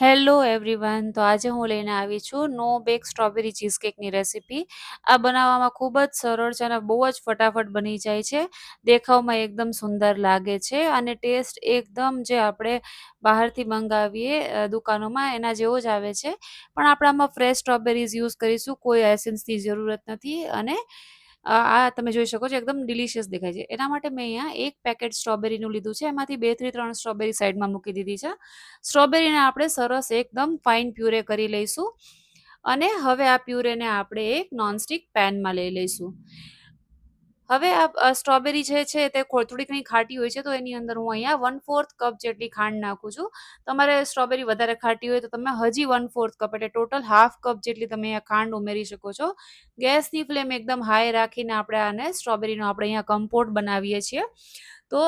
Hello everyone. તો આજે હું લઈને આવી છું નો બેક સ્ટ્રોબેરી ચીઝ કેકની રેસીપી. આ બનાવવામાં ખૂબ જ સરળ છે અને બહુ જ ફટાફટ બની જાય છે. દેખાવમાં એકદમ સુંદર લાગે છે અને ટેસ્ટ એકદમ જે આપણે બહારથી મંગાવીએ દુકાનોમાં એના જેવો જ આવે છે. પણ આપણે આમાં ફ્રેશ સ્ટ્રોબેરીઝ યુઝ કરીશું, કોઈ એસેન્સની જરૂરત નથી અને આ તમે જોઈ શકો છો, એકદમ ડિલિશિયસ દેખાય છે. એના માટે મેં અહીંયા એક પેકેટ સ્ટ્રોબેરીનું લીધું છે. એમાંથી બેથી ત્રણ સ્ટ્રોબેરી સાઈડમાં મૂકી દીધી છે. સ્ટ્રોબેરીને આપણે સરસ એકદમ ફાઇન પ્યુરે કરી લઈશું. અને હવે આ પ્યુરેને આપણે એક નોનસ્ટિક પેનમાં લઈ લઈશું. હવે આ સ્ટ્રોબેરી જે છે તે થોડી ઘણી ખાટી હોય છે, તો એની અંદર હું અહીંયા વન ફોર્થ કપ જેટલી ખાંડ નાખું છું. તમારે સ્ટ્રોબેરી વધારે ખાટી હોય તો તમે હજી વન ફોર્થ કપ એટલે ટોટલ હાફ કપ જેટલી તમે અહીંયા ખાંડ ઉમેરી શકો છો. ગેસની ફ્લેમ એકદમ હાઈ રાખીને આપણે આને સ્ટ્રોબેરીનો આપણે અહીંયા કમ્પોટ બનાવીએ છીએ. તો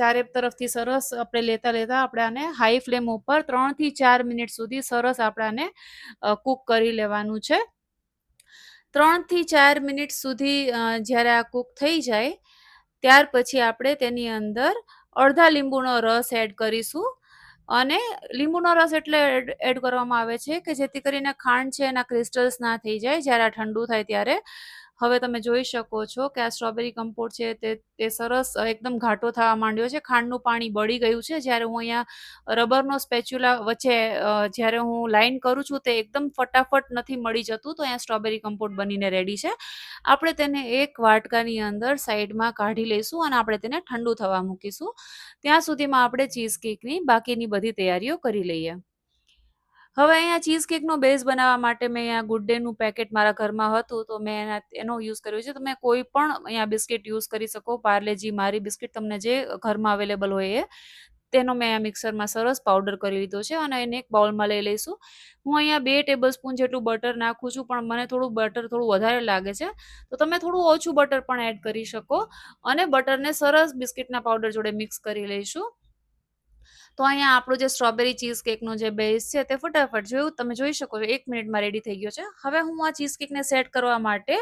ચારે તરફથી સરસ આપણે લેતા લેતા આપણે આને હાઈ ફ્લેમ ઉપર ત્રણથી ચાર મિનિટ સુધી સરસ આપણે આને કૂક કરી લેવાનું છે. ત્રણથી ચાર મિનિટ સુધી જ્યારે આ કૂક થઈ જાય, ત્યાર પછી આપણે તેની અંદર અડધા લીંબુનો રસ એડ કરીશું. અને લીંબુનો રસ એટલે એડ કરવામાં આવે છે કે જેથી કરીને ખાંડ છે એના ક્રિસ્ટલ્સ ના થઈ જાય. જ્યારે આ ઠંડુ થાય ત્યારે હવે તમે જોઈ શકો છો કે આ સ્ટ્રોબેરી કમ્પોટ છે તે તે સરસ એકદમ ઘાટો થવા માંડ્યો છે. ખાંડનું પાણી બળી ગયું છે. જ્યારે હું અહીંયા રબરનો સ્પેચ્યુલા વચ્ચે જ્યારે હું લાઈન કરું છું તે એકદમ ફટાફટ નથી મળી જતું, તો અહીંયા સ્ટ્રોબેરી કમ્પોટ બનીને રેડી છે. આપણે તેને એક વાટકાની અંદર સાઈડમાં કાઢી લઈશું અને આપણે તેને ઠંડુ થવા મૂકીશું. ત્યાં સુધીમાં આપણે ચીઝ કેકની બાકીની બધી તૈયારીઓ કરી લઈએ. હવે અહીંયા ચીઝ કેકનો બેઝ બનાવવા માટે મેં અહીંયા ગુડ ડેનું પેકેટ મારા ઘરમાં હતું, તો મેં એના, એનો યુઝ કર્યો છે. તમે કોઈ પણ અહીંયા બિસ્કિટ યુઝ કરી શકો. પાર્લેજી મારી બિસ્કિટ તમને જે ઘરમાં અવેલેબલ હોય એ, તેનો મેં આ મિક્સરમાં સરસ પાવડર કરી લીધો છે અને એને એક બાઉલમાં લઈ લઈશું. હું અહીંયા બે ટેબલ સ્પૂન જેટલું બટર નાખું છું, પણ મને થોડું બટર થોડું વધારે લાગે છે. તો તમે થોડું ઓછું બટર પણ એડ કરી શકો અને બટરને સરસ બિસ્કિટના પાવડર જોડે મિક્સ કરી લઈશું. તો અહીંયા આપણું જે સ્ટ્રોબેરી ચીઝ કેકનો જે બેઝ છે તે ફટાફટ જોયું. તમે જોઈ શકો છો, એક મિનિટમાં રેડી થઈ ગયો છે. હવે હું આ ચીઝ કેકને સેટ કરવા માટે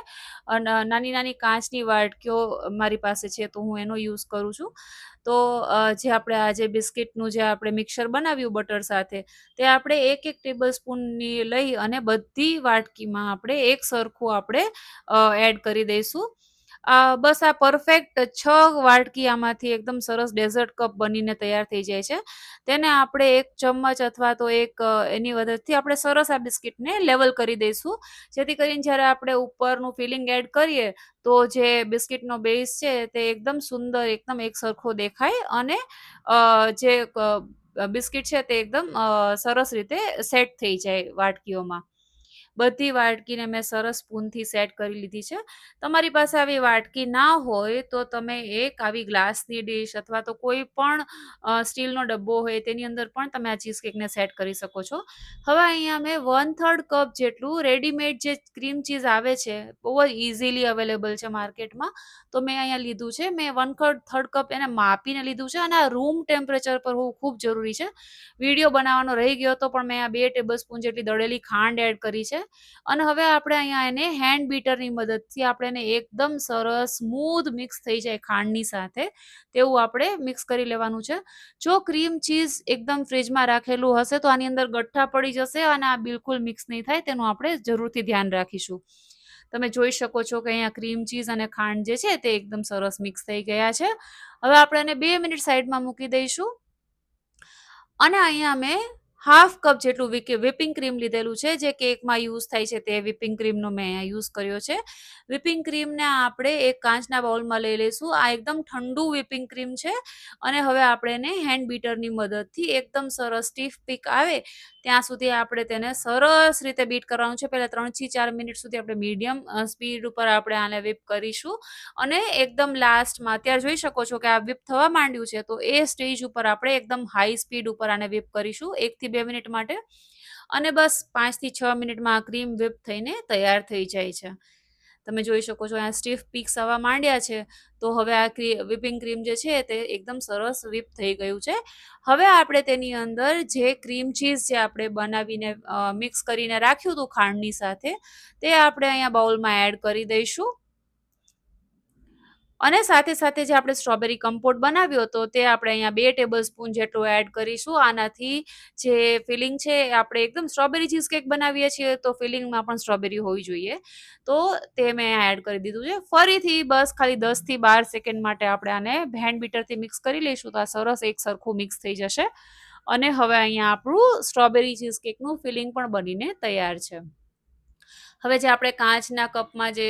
નાની નાની કાચની વાટકીઓ મારી પાસે છે તો હું એનો યુઝ કરું છું. તો જે આપણે આ જે બિસ્કિટનું જે આપણે મિક્સર બનાવ્યું બટર સાથે, તે આપણે એક એક ટેબલ સ્પૂનની લઈ અને બધી વાટકીમાં આપણે એક સરખું આપણે એડ કરી દઈશું. બસ આ પરફેક્ટ છ વાટકી આમાંથી એકદમ સરસ ડેઝર્ટ કપ બનીને તૈયાર થઈ જાય છે. તેને આપણે એક ચમચ અથવા તો એક એની મદદથી આપણે સરસ આ બિસ્કિટને લેવલ કરી દઈશું. જેથી કરીને જ્યારે આપણે ઉપરનું ફિલિંગ એડ કરીએ, તો જે બિસ્કિટનો બેઝ છે તે એકદમ સુંદર, એકદમ એક સરખો દેખાય અને જે બિસ્કિટ છે તે એકદમ સરસ રીતે સેટ થઈ જાય વાટકીઓમાં બધી વાટકીને મેં સરસ સ્પૂનથી સેટ કરી લીધી છે. તમારી પાસે આવી વાટકી ના હોય તો તમે એક આવી ગ્લાસની ડીશ અથવા તો કોઈ પણ સ્ટીલનો ડબ્બો હોય તેની અંદર પણ તમે આ ચીઝ કેકને સેટ કરી શકો છો. હવે અહીંયા મેં વન થર્ડ કપ જેટલું રેડીમેડ જે ક્રીમ ચીઝ આવે છે, બહુ જ ઇઝીલી અવેલેબલ છે માર્કેટમાં, તો મેં અહીંયા લીધું છે. મેં વન થર્ડ થર્ડ કપ એને માપીને લીધું છે અને આ રૂમ ટેમ્પરેચર પર હોવું ખૂબ જરૂરી છે. વીડિયો બનાવવાનો રહી ગયો તો પણ મેં આ બે ટેબલ સ્પૂન જેટલી દળેલી ખાંડ એડ કરી છે. અને હવે આપણે અહીંયા એને હેન્ડ બીટરની મદદથી આપણે એને એકદમ સરસ સ્મૂધ મિક્સ થઈ જાય ખાંડની સાથે. તેવું આપણે મિક્સ કરી લેવાનું છે. જો ક્રીમ ચીઝ એકદમ ફ્રીજમાં રાખેલું હશે તો આની અંદર ગઠ્ઠા પડી જશે અને આ બિલકુલ મિક્સ નહીં થાય, તેનું આપણે જરૂરથી ધ્યાન રાખીશું. તમે જોઈ શકો છો કે અહીંયા ક્રીમ ચીઝ અને ખાંડ જે છે તે એકદમ સરસ મિક્સ થઈ ગયા છે. હવે આપણે એને બે મિનિટ સાઈડમાં મૂકી દઈશું. અને અહીંયા મેં હાફ કપ જેટલું વિપિંગ ક્રીમ લીધેલું છે, જે કેકમાં યુઝ થાય છે તે વિપિંગ ક્રીમનો મેં અહીંયા યુઝ કર્યો છે. વિપિંગ ક્રીમને આપણે એક કાચના બાઉલમાં લઈ લઈશું. આ એકદમ ઠંડુ વિપિંગ ક્રીમ છે અને હવે આપણે એને હેન્ડ બીટરની મદદથી એકદમ સરસ સ્ટીફ પીક આવે ત્યાં સુધી આપણે તેને સરસ રીતે બીટ કરવાનું છે. પહેલાં ત્રણથી ચાર મિનિટ સુધી આપણે મીડિયમ સ્પીડ ઉપર આપણે આને વિપ કરીશું અને એકદમ લાસ્ટમાં અત્યારે જોઈ શકો છો કે આ વિપ થવા માંડ્યું છે તો એ સ્ટેજ ઉપર આપણે એકદમ હાઈ સ્પીડ ઉપર આને વિપ કરીશું. એકથી બે મિનિટ માટે. અને બસ પાંચથી છ મિનિટમાં આ ક્રીમ વિપ થઈને તૈયાર થઈ જાય છે. તમે જોઈ શકો છો અહીંયા સ્ટીફ પીક્સ આવવા માંડ્યા છે. તો હવે આ whipping ક્રીમ જે છે તે એકદમ સરસ વિપ થઈ ગયું છે. હવે આપણે તેની અંદર જે ક્રીમ ચીઝ જે આપણે બનાવીને મિક્સ કરીને રાખ્યું હતું ખાંડની સાથે, તે આપણે અહીંયા બાઉલમાં એડ કરી દઈશું. અને સાથે-સાથે જે આપણે સ્ટ્રોબેરી કમ્પોટ બનાવ્યો હતો, તે આપણે અહીંયા બે ટેબલ સ્પૂન જેટલું એડ કરીશું. આનાથી જે ફિલિંગ છે, એ આપણે એકદમ સ્ટ્રોબેરી ચીઝ કેક બનાવીએ છીએ, તો ફિલિંગમાં પણ સ્ટ્રોબેરી હોવી જોઈએ. તો તે મેં એડ કરી દીધું છે. ફરીથી બસ ખાલી દસથી બાર સેકન્ડ માટે આપણે આને હેન્ડ બીટરથી મિક્સ કરી લઈશું, તો આ સરસ એક સરખું મિક્સ થઈ જશે. અને હવે અહીંયા આપણું સ્ટ્રોબેરી ચીઝ કેકનું ફિલિંગ પણ બનીને તૈયાર છે. હવે જે આપણે કાચના કપમાં જે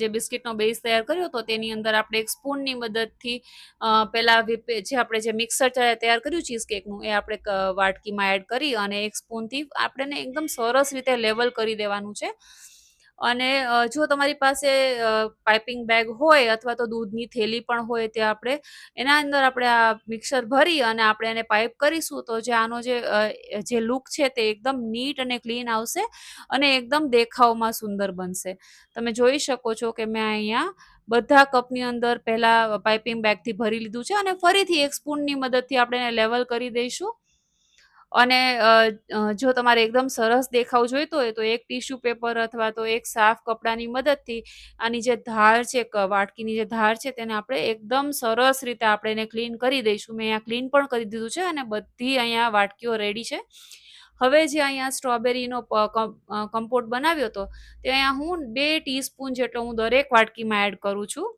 જે બિસ્કીટનો બેઝ તૈયાર કર્યો હતો, તેની અંદર આપણે એક સ્પૂનની મદદથી પહેલાં જે આપણે જે મિક્સર તૈયાર કર્યું ચીઝ કેકનું એ આપણે વાટકીમાં એડ કરી અને એક સ્પૂનથી આપણે એકદમ સરસ રીતે લેવલ કરી દેવાનું છે. અને જો તમારી પાસે પાઇપિંગ બેગ હોય અથવા તો દૂધની થેલી પણ હોય તે આપણે એના અંદર આપણે આ મિક્સર ભરી અને આપણે એને પાઇપ કરીશું તો જે આનો જે જે લુક છે તે એકદમ નીટ અને ક્લીન આવશે અને એકદમ દેખાવમાં સુંદર બનશે. તમે જોઈ શકો છો કે મેં અહીંયા બધા કપની અંદર પહેલાં પાઇપિંગ બેગથી ભરી લીધું છે અને ફરીથી એક સ્પૂનની મદદથી આપણે એને લેવલ કરી દઈશું. અને જો તમારે એકદમ સરસ દેખાવ જોઈતો હોય, તો એક ટીશ્યુ પેપર અથવા તો એક સાફ કપડાની મદદથી આની જે ધાર છે વાટકીની જે ધાર છે, તેને આપણે એકદમ સરસ રીતે આપણે એને ક્લીન કરી દઈશું. મેં અહીંયા ક્લીન પણ કરી દીધું છે અને બધી અહીંયા વાટકીઓ રેડી છે. હવે જે અહીંયા સ્ટ્રોબેરીનો કમ્પોટ બનાવ્યો હતો તે અહીંયા હું બે ટીસ્પૂન જેટલો હું દરેક વાટકીમાં એડ કરું છું.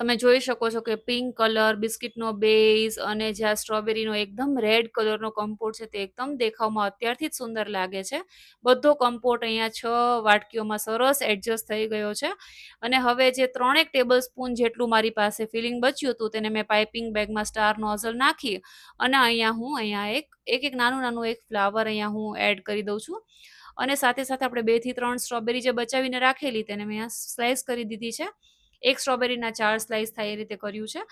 તમે જોઈ શકો છો કે પિંક કલર, બિસ્કિટનો બેઝ અને જે આ સ્ટ્રોબેરીનો એકદમ રેડ કલરનો કમ્પોટ છે તે એકદમ દેખાવમાં અત્યારથી જ સુંદર લાગે છે. બધો કમ્પોટ અહીંયા છ વાટકીઓમાં સરસ એડજસ્ટ થઈ ગયો છે. અને હવે જે ત્રણેક ટેબલ સ્પૂન જેટલું મારી પાસે ફિલિંગ બચ્યું હતું તેને મેં પાઇપિંગ બેગમાં સ્ટાર નોઝલ નાખી અને અહીંયા હું અહીંયા એક એક-એક નાનું-નાનું એક ફ્લાવર અહીંયા હું એડ કરી દઉં છું. અને સાથે-સાથે આપણે 2 થી 3 સ્ટ્રોબેરી જે બચાવીને રાખેલી તેને મેં સ્લાઈસ કરી દીધી છે. એક સ્ટ્રોબેરીના ચાર સ્લાઇસ થાય એ રીતે કર્યું છે.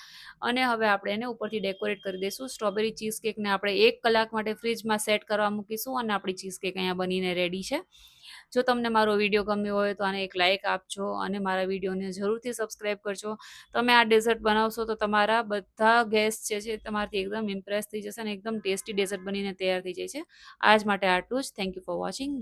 અને હવે આપણે એને ઉપરથી ડેકોરેટ કરી દઈશું. સ્ટ્રોબેરી ચીઝ કેકને આપણે એક કલાક માટે ફ્રિજમાં સેટ કરવા મૂકીશું અને આપણી ચીઝ કેક અહીંયા બનીને રેડી છે. જો તમને મારો વીડિયો ગમ્યો હોય તો આને એક લાઇક આપજો અને મારા વિડીયોને જરૂરથી સબસ્ક્રાઈબ કરજો. તમે આ ડેઝર્ટ બનાવશો તો તમારા બધા ગેસ્ટ જે છે તમારાથી એકદમ ઇમ્પ્રેસ થઈ જશે અને એકદમ ટેસ્ટી ડેઝર્ટ બનીને તૈયાર થઈ જાય છે. આજ માટે આટલું જ. Thank you for watching.